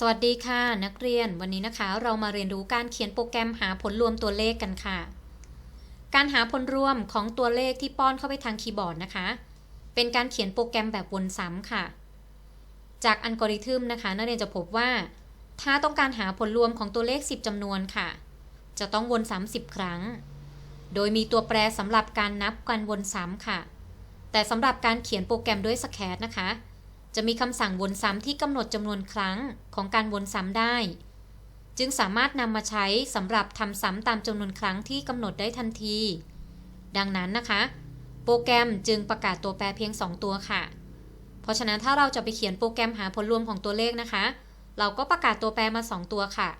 สวัสดีค่ะ นักเรียนวันนี้นะคะ เรามาเรียนรู้การเขียนโปรแกรมหาผลรวมตัวเลขกันค่ะ การหาผลรวมของตัวเลขที่ป้อนเข้าไปทางคีย์บอร์ดนะคะ เป็นการเขียนโปรแกรมแบบวนซ้ำค่ะ จากอัลกอริทึมนะคะ นักเรียนจะพบว่า ถ้าต้องการหาผลรวมของตัวเลข 10จำนวนค่ะ จะต้องวนซ้ำ10 ครั้ง โดยมีตัวแปรสำหรับการนับการวนซ้ำค่ะ แต่สำหรับการเขียนโปรแกรมด้วยสแคตนะคะ จะมีคำสั่งวนซ้ำที่กำหนดจำนวนครั้งของการวนซ้ำได้ จึงสามารถนำมาใช้สำหรับทำซ้ำตามจำนวนครั้งที่กำหนดได้ทันที ดังนั้นนะคะ โปรแกรมจึงประกาศตัวแปรเพียง 2 ตัวค่ะ เพราะฉะนั้นถ้าเราจะไปเขียนโปรแกรมหาผลรวมของตัวเลขนะคะ เราก็ประกาศตัวแปรมา 2 ตัวค่ะ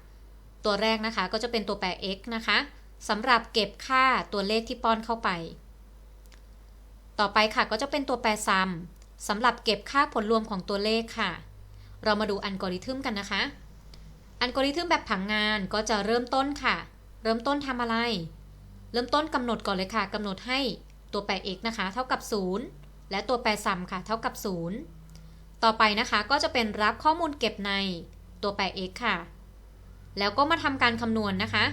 ตัวแรกนะคะก็จะเป็นตัวแปร x นะคะสำหรับเก็บค่าตัวเลขที่ป้อนเข้าไป ต่อไปค่ะก็จะเป็นตัวแปร sum สำหรับเก็บค่าผลรวมของตัวเลขค่ะ เรามาดูอัลกอริทึมกันนะคะ อัลกอริทึมแบบผังงานก็จะเริ่มต้นค่ะ เริ่มต้นทำอะไร เริ่มต้นกำหนดก่อนเลยค่ะกำหนดให้ตัวแปร x นะคะ เท่ากับ 0 และตัวแปร sum ค่ะเท่ากับ 0 ต่อไปนะคะก็จะเป็นรับข้อมูลเก็บในตัวแปร x ค่ะ แล้วก็มาทำการคำนวณนะคะ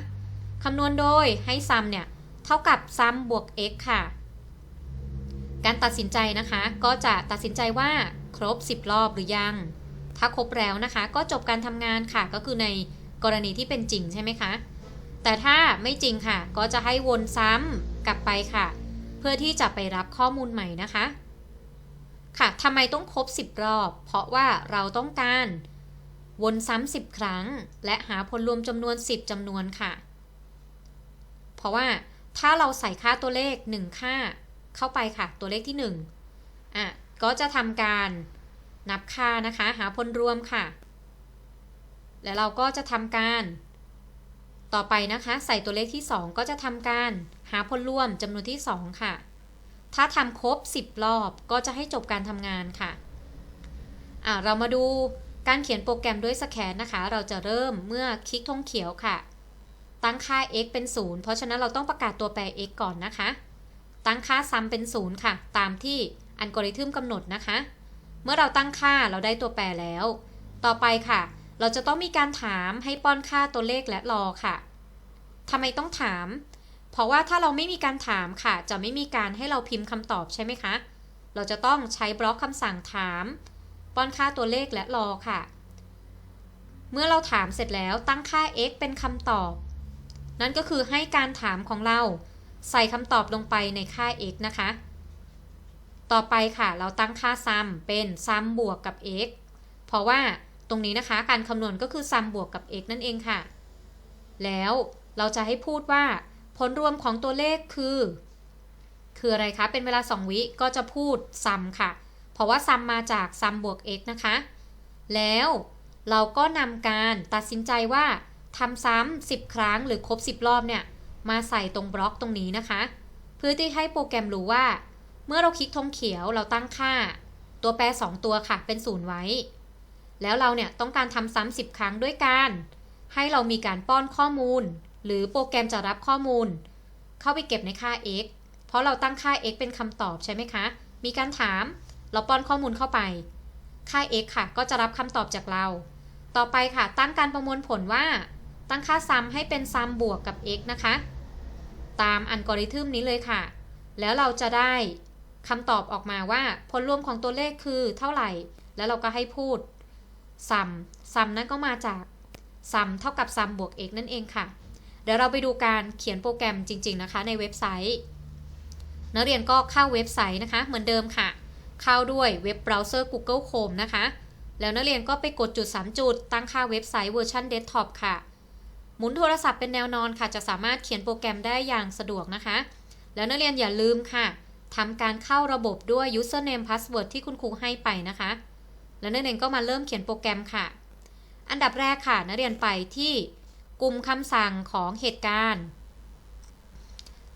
คำนวณโดยให้ sum เนี่ย เท่ากับ sum บวก x ค่ะ การตัดสินใจนะคะ ก็จะตัดสินใจว่าครบ 10 รอบหรือยัง ถ้าครบแล้วนะคะ ก็จบการทำงานค่ะ ก็คือในกรณีที่เป็นจริงใช่ไหมคะ แต่ถ้าไม่จริงค่ะ ก็จะให้วนซ้ำกลับไปค่ะ เพื่อที่จะไปรับข้อมูลใหม่นะคะ ค่ะทำไมต้องครบ 10 รอบ เพราะว่าเราต้องการวนซ้ำ10 ครั้ง และหาผลรวมจำนวน 10จำนวนค่ะ เพราะว่าถ้าเราใส่ค่าตัวเลข 1 ค่า เข้าไปค่ะ ตัวเลขที่1อะก็จะทำการนับค่านะคะ หาผลรวมค่ะ แล้วเราก็จะทำการ ต่อไปนะคะ ใส่ตัวเลขที่ 2 ก็จะทำการหาผลรวมจำนวนที่ 2 ค่ะ ถ้าทำครบ 10 รอบก็จะให้จบการทำงานค่ะอะ เรามาดูการเขียนโปรแกรมด้วยสแกนนะคะ เราจะเริ่มเมื่อคลิกธงเขียวค่ะ ตั้งค่า x เป็น 0 เพราะฉะนั้นเราต้องประกาศตัวแปร x ก่อนนะคะ ตั้งค่าซ้ำเป็น0ค่ะ ตามที่อัลกอริทึมกำหนดนะคะ เมื่อเราตั้งค่าเราได้ตัวแปรแล้ว ต่อไปค่ะ เราจะต้องมีการถามให้ป้อนค่าตัวเลขและรอค่ะทำไมต้องถาม เพราะว่าถ้าเราไม่มีการถามค่ะ จะไม่มีการให้เราพิมพ์คำตอบใช่ไหมคะ เราจะต้องใช้บล็อกคำสั่งถาม ป้อนค่าตัวเลขและรอค่ะ เมื่อเราถามเสร็จแล้วตั้งค่า x เป็นคำตอบ นั่นก็คือให้การถามของเรา ใส่คำตอบลงไปในค่า x นะคะ ต่อไปค่ะเราตั้งค่า sum เป็น sum บวกกับ x เพราะว่าตรงนี้นะคะการคำนวณก็คือ sum บวกกับ x นั่นเองค่ะ แล้วเราจะให้พูดว่า ผลรวมของตัวเลขคือ คืออะไรคะ เป็นเวลา 2 วิก็จะพูด sum ค่ะ เพราะว่า sum มาจาก sum บวก x นะคะ แล้วเราก็นำการตัดสินใจว่าทำซ้ำ10 ครั้งหรือครบ 10 รอบเนี่ย มาใส่ตรงบล็อกตรงนี้นะคะ เพื่อที่ให้โปรแกรมรู้ว่า เมื่อเราคลิกธงเขียวเราตั้งค่า ตัวแปร 2 ตัวค่ะเป็นศูนย์ไว้ แล้วเราเนี่ยต้องการทำซ้ำ10 ครั้งด้วยการ ให้เรามีการป้อนข้อมูล หรือโปรแกรมจะรับข้อมูล เข้าไปเก็บในค่า x เพราะเราตั้งค่า x เป็นคำตอบใช่ไหมคะ มีการถาม เราป้อนข้อมูลเข้าไป ค่า x ค่ะ ก็จะรับคำตอบจากเรา ต่อไปค่ะ ตั้งการประมวลผลว่า ตั้งค่าซ้ำให้เป็นซ้ำบวกกับ x นะคะ ตามอัลกอริทึมนี้เลยค่ะ แล้วเราจะได้คำตอบออกมาว่าผลรวมของตัวเลขคือเท่าไหร่ แล้วเราก็ให้พูดซัมซัมนั้นก็มาจากซัมเท่ากับซัมบวก x นั่นเองค่ะ เดี๋ยวเราไปดูการเขียนโปรแกรมจริง ๆ นะคะ ในเว็บไซต์ นักเรียนก็เข้าเว็บไซต์นะคะ เหมือนเดิมค่ะ เข้าด้วยเว็บเบราว์เซอร์ Google Chrome นะคะ แล้วนักเรียนก็ไปกดจุด 3 จุด ตั้งค่าเว็บไซต์เวอร์ชันเดสก์ท็อปค่ะ หมุนโทรศัพท์เป็นแนวนอนค่ะ จะสามารถเขียนโปรแกรมได้อย่างสะดวกนะคะ แล้วนักเรียนอย่าลืมค่ะทำการเข้าระบบด้วย username password ที่คุณครูให้ไปนะคะ แล้วนักเรียนก็มาเริ่มเขียนโปรแกรมค่ะ อันดับแรกค่ะ นักเรียนไปที่กลุ่มคำสั่งของเหตุการณ์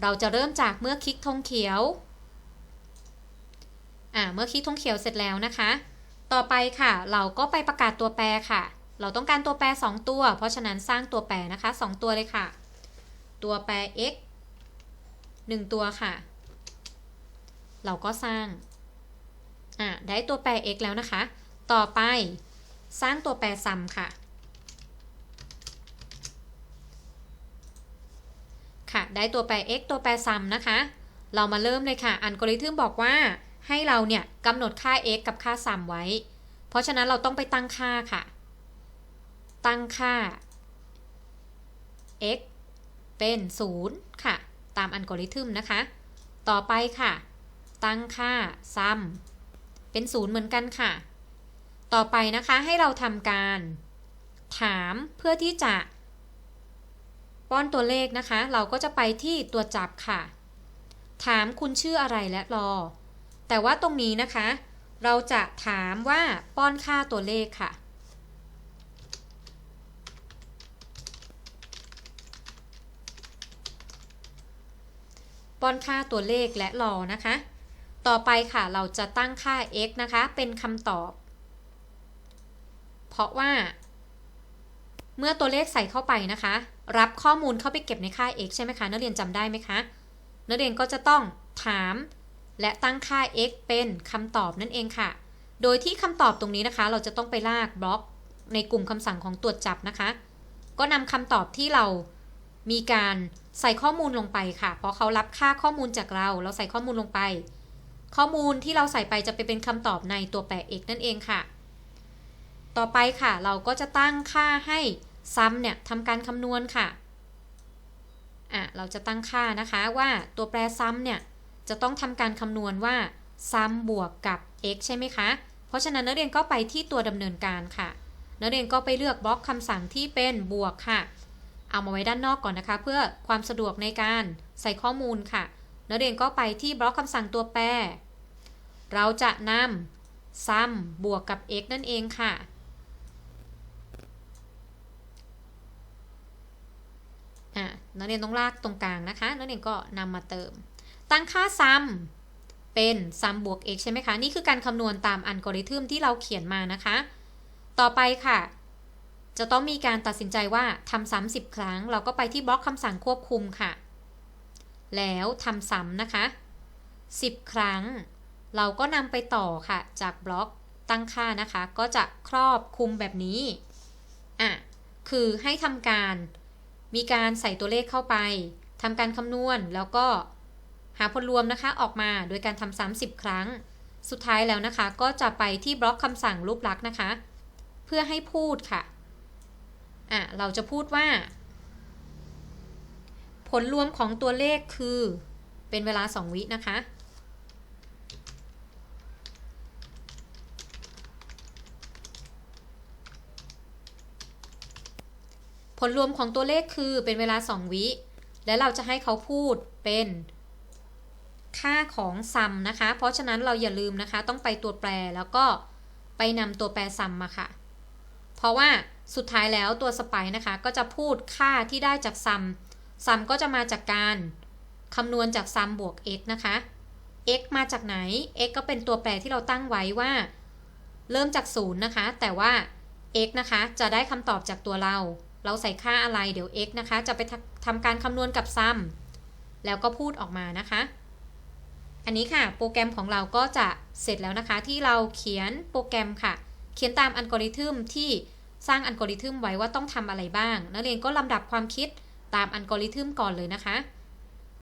เราจะเริ่มจากเมื่อคลิกธงเขียว อ่า เมื่อคลิกธงเขียวเสร็จแล้วนะคะ ต่อไปค่ะ เราก็ไปประกาศตัวแปรค่ะ เราต้องการตัวแปร 2 ตัว เพราะฉะนั้นสร้างตัวแปรนะคะ 2 ตัวเลยค่ะ ตัวแปร x 1 ตัวค่ะ เราก็สร้าง อ่าได้ตัวแปร x แล้วนะคะ ต่อไปสร้างตัวแปรซัมค่ะ ค่ะ ได้ตัวแปร x ตัวแปรซัมนะคะ เรามาเริ่มเลยค่ะ อัลกอริทึมบอกว่าให้เราเนี่ยกำหนดค่า x กับค่าซัมไว้ เพราะฉะนั้นเราต้องไปตั้งค่าค่ะ ตั้งค่า x เป็น 0 ค่ะ ตามอัลกอริทึมนะคะ ต่อไปค่ะ ตั้งค่าซัมเป็น 0 เหมือนกันค่ะ ต่อไปนะคะให้เราทำการ ถามเพื่อที่จะป้อนตัวเลขนะคะ เราก็จะไปที่ตัวจับค่ะ ถามคุณชื่ออะไรและรอ แต่ว่าตรงนี้นะคะ เราจะถามว่าป้อนค่าตัวเลขค่ะ ป้อนค่าตัวเลขและรอนะคะ ต่อไปค่ะเราจะตั้งค่า x นะคะ เป็นคำตอบ เพราะว่า เมื่อตัวเลขใส่เข้าไปนะคะ รับข้อมูลเข้าไปเก็บในค่า x ใช่ไหมคะนักเรียนจำได้ไหมคะนักเรียนก็จะต้องถาม และตั้งค่า x เป็นคำตอบนั่นเองค่ะ โดยที่คำตอบตรงนี้นะคะ เราจะต้องไปลากบล็อกในกลุ่มคำสั่งของตรวจจับนะคะ ก็นำคำตอบที่เรามีการ ใส่ข้อมูลลงไปค่ะ เพราะเขารับค่าข้อมูลจากเรา เราใส่ข้อมูลลงไป ข้อมูลที่เราใส่ไปจะไปเป็นคำตอบในตัวแปร x นั่นเองค่ะ ต่อไปค่ะ เราก็จะตั้งค่าให้ซ้ำเนี่ยทำการคำนวณค่ะอะ เราจะตั้งค่านะคะว่าตัวแปรซ้ำเนี่ยจะต้องทำการคำนวณว่าซ้ำบวกกับ x ใช่ไหมคะ เพราะฉะนั้นนักเรียนก็ไปที่ตัวดำเนินการค่ะ นักเรียนก็ไปเลือกบล็อกคำสั่งที่เป็นบวกค่ะ เอามาไว้ด้านนอกก่อนนะคะ เพื่อความสะดวกในการใส่ข้อมูลค่ะ นักเรียนก็ไปที่บล็อกคำสั่งตัวแปร เราจะนำซ้ำบวกกับ x นั่นเองค่ะ นักเรียนต้องลากตรงกลางนะคะ นักเรียนก็นำมาเติม ตั้งค่าซ้ำเป็นซ้ำบวก x ใช่ไหมคะ นี่คือการคำนวณตามอัลกอริทึมที่เราเขียนมานะคะ ต่อไปค่ะ จะต้องมีการตัดสินใจว่าทำซ้ำสิบครั้ง เราก็ไปที่บล็อกคำสั่งควบคุมค่ะ แล้วทำซ้ำนะคะ10ครั้ง เราก็นำไปต่อค่ะ จากบล็อกตั้งค่านะคะ ก็จะครอบคุมแบบนี้อะคือให้ทำการ มีการใส่ตัวเลขเข้าไปทำการคำนวณแล้วก็หาผลรวมนะคะออกมาโดยการทำซ้ำสิบครั้ง สุดท้ายแล้วนะคะ ก็จะไปที่บล็อกคำสั่งรูปลักษณ์นะคะ เพื่อให้พูดค่ะ อะเราจะพูดว่า ผลรวมของตัวเลขคือเป็นเวลา 2 วินะคะ ผลรวมของตัวเลขคือเป็นเวลา 2 วิ และเราจะให้เขาพูดเป็นค่าของซัมนะคะ เพราะฉะนั้นเราอย่าลืมนะคะ ต้องไปตัวแปรแล้วก็ไปนำตัวแปรซัมมาค่ะ เพราะว่า สุดท้ายแล้วตัวสไปนะคะก็จะพูดค่าที่ได้จากซัมซัมก็จะมาจากการคำนวณจากซัมบวก x นะคะ x มาจากไหน x ก็เป็นตัวแปรที่เราตั้งไว้ว่า เริ่มจาก0นะคะ แต่ว่า x นะคะจะได้คำตอบจากตัวเรา เราใส่ค่าอะไรเดี๋ยว x นะคะ จะไปทำการคำนวณกับซัมแล้วก็พูดออกมานะคะ อันนี้ค่ะ โปรแกรมของเราก็จะเสร็จแล้วนะคะ ที่เราเขียนโปรแกรมค่ะ เขียนตามอัลกอริทึมที่ สร้างอัลกอริทึมไว้ว่าต้องทำอะไรบ้าง นักเรียนก็ลำดับความคิดตามอัลกอริทึมก่อนเลยนะคะ